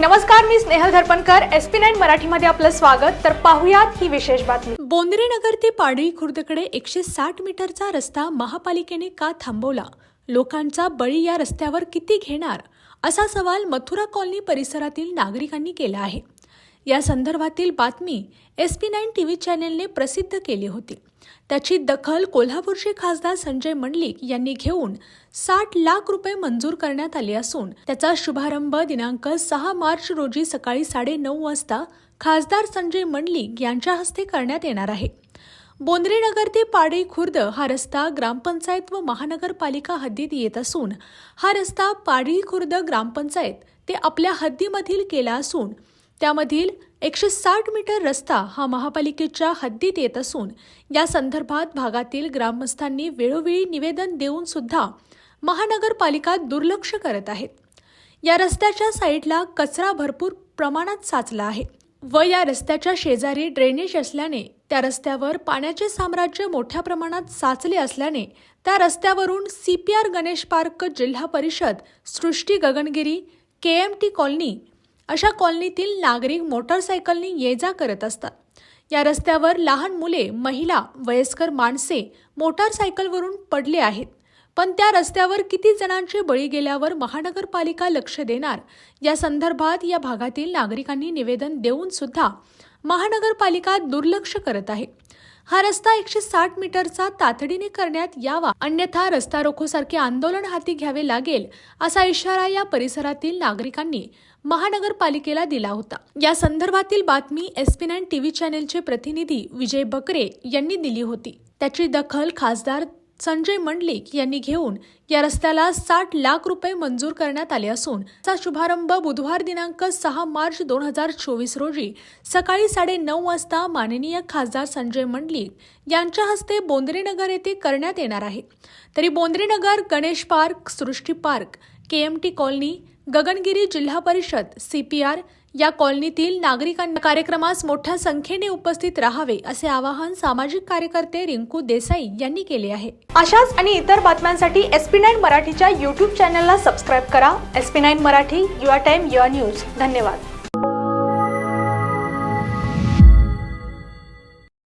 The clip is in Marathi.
नमस्कार मी Snehal Dharpankar. S P nine मराठीमध्ये आपलं स्वागत. तर पाहुयात ही विशेष बातमी. बोंद्रे नगर ते पाडळी खुर्दकडे एकशे साठ मीटरचा रस्ता महापालिकेने का थांबवला? लोकांचा बळी या रस्त्यावर किती घेणार? असा सवाल मथुरा कॉलनी परिसरातील नागरिकांनी केला आहे. या संदर्भातील बातमी S P nine T V चॅनेलने प्रसिद्ध केली होती. त्याची दखल कोल्हापूरचे खासदार संजय मंडलिक यांनी घेऊन साठ लाख रुपये मंजूर करण्यात आले असून त्याचा शुभारंभ दिनांक सहा मार्च रोजी सकाळी साडेनऊ वाजता खासदार संजय मंडलिक यांच्या हस्ते करण्यात येणार आहे. बोंद्रेनगर ते पाडे खुर्द हा रस्ता ग्रामपंचायत व महानगरपालिका हद्दीत येत असून हा रस्ता पाडळी खुर्द ग्रामपंचायत ते आपल्या हद्दीमधील केला असून त्यामधील एकशे साठ मीटर रस्ता हा महापालिकेच्या हद्दीत येत असून या संदर्भात भागातील ग्रामस्थांनी वेळोवेळी निवेदन देऊन सुद्धा महानगरपालिका दुर्लक्ष करत आहेत. या रस्त्याच्या साईडला कचरा भरपूर प्रमाणात साचला आहे व या रस्त्याच्या शेजारी ड्रेनेज असल्याने त्या रस्त्यावर पाण्याचे साम्राज्य मोठ्या प्रमाणात साचले असल्याने त्या रस्त्यावरून C P R Ganesh park Zilla Parishad Srushti Gagangiri K M T colony अशा कॉलनीतील नागरिक मोटरसायकलनी ये जा करत असतात. या रस्त्यावर लहान मुले महिला वयस्कर माणसे मोटारसायकलवरून पडले आहेत. पण त्या रस्त्यावर किती जणांचे बळी गेल्यावर महानगरपालिका लक्ष देणार? या संदर्भात या भागातील नागरिकांनी निवेदन देऊन सुद्धा महानगरपालिका दुर्लक्ष करत आहे. हा रस्ता एकशे साठ मीटरचा तातडीने करण्यात यावा. अन्यथा रस्ता रोखोसारखे आंदोलन हाती घ्यावे लागेल असा इशारा या परिसरातील नागरिकांनी महानगरपालिकेला दिला होता. या संदर्भातील बातमी एस पी नाईन टीव्ही चॅनेलचे प्रतिनिधी विजय बकरे यांनी दिली होती. त्याची दखल खासदार संजय मंडलिक यांनी घेऊन या रस्त्याला साठ लाख रुपये मंजूर करण्यात आले असून चा शुभारंभ बुधवार दिनांक सहा मार्च दोन हजार चोवीस रोजी सकाळी साडे नऊ वाजता माननीय खासदार संजय मंडलिक यांच्या हस्ते बोंद्रेनगर येथे करण्यात येणार आहे. तरी Bondrenagar Ganesh park Srushti park K M T colony Gagangiri Zilla Parishad CPR या कॉलनीतील नागरिकांना कार्यक्रमास मोठ्या संख्येने उपस्थित राहावे असे आवाहन सामाजिक कार्यकर्ते रिंकू देसाई यांनी केले आहे. अशाच आणि इतर बातम्यांसाठी एस पी नाईन मराठीच्या यूट्यूब चॅनलला सबस्क्राईब करा. S P nine Marathi your time your news धन्यवाद.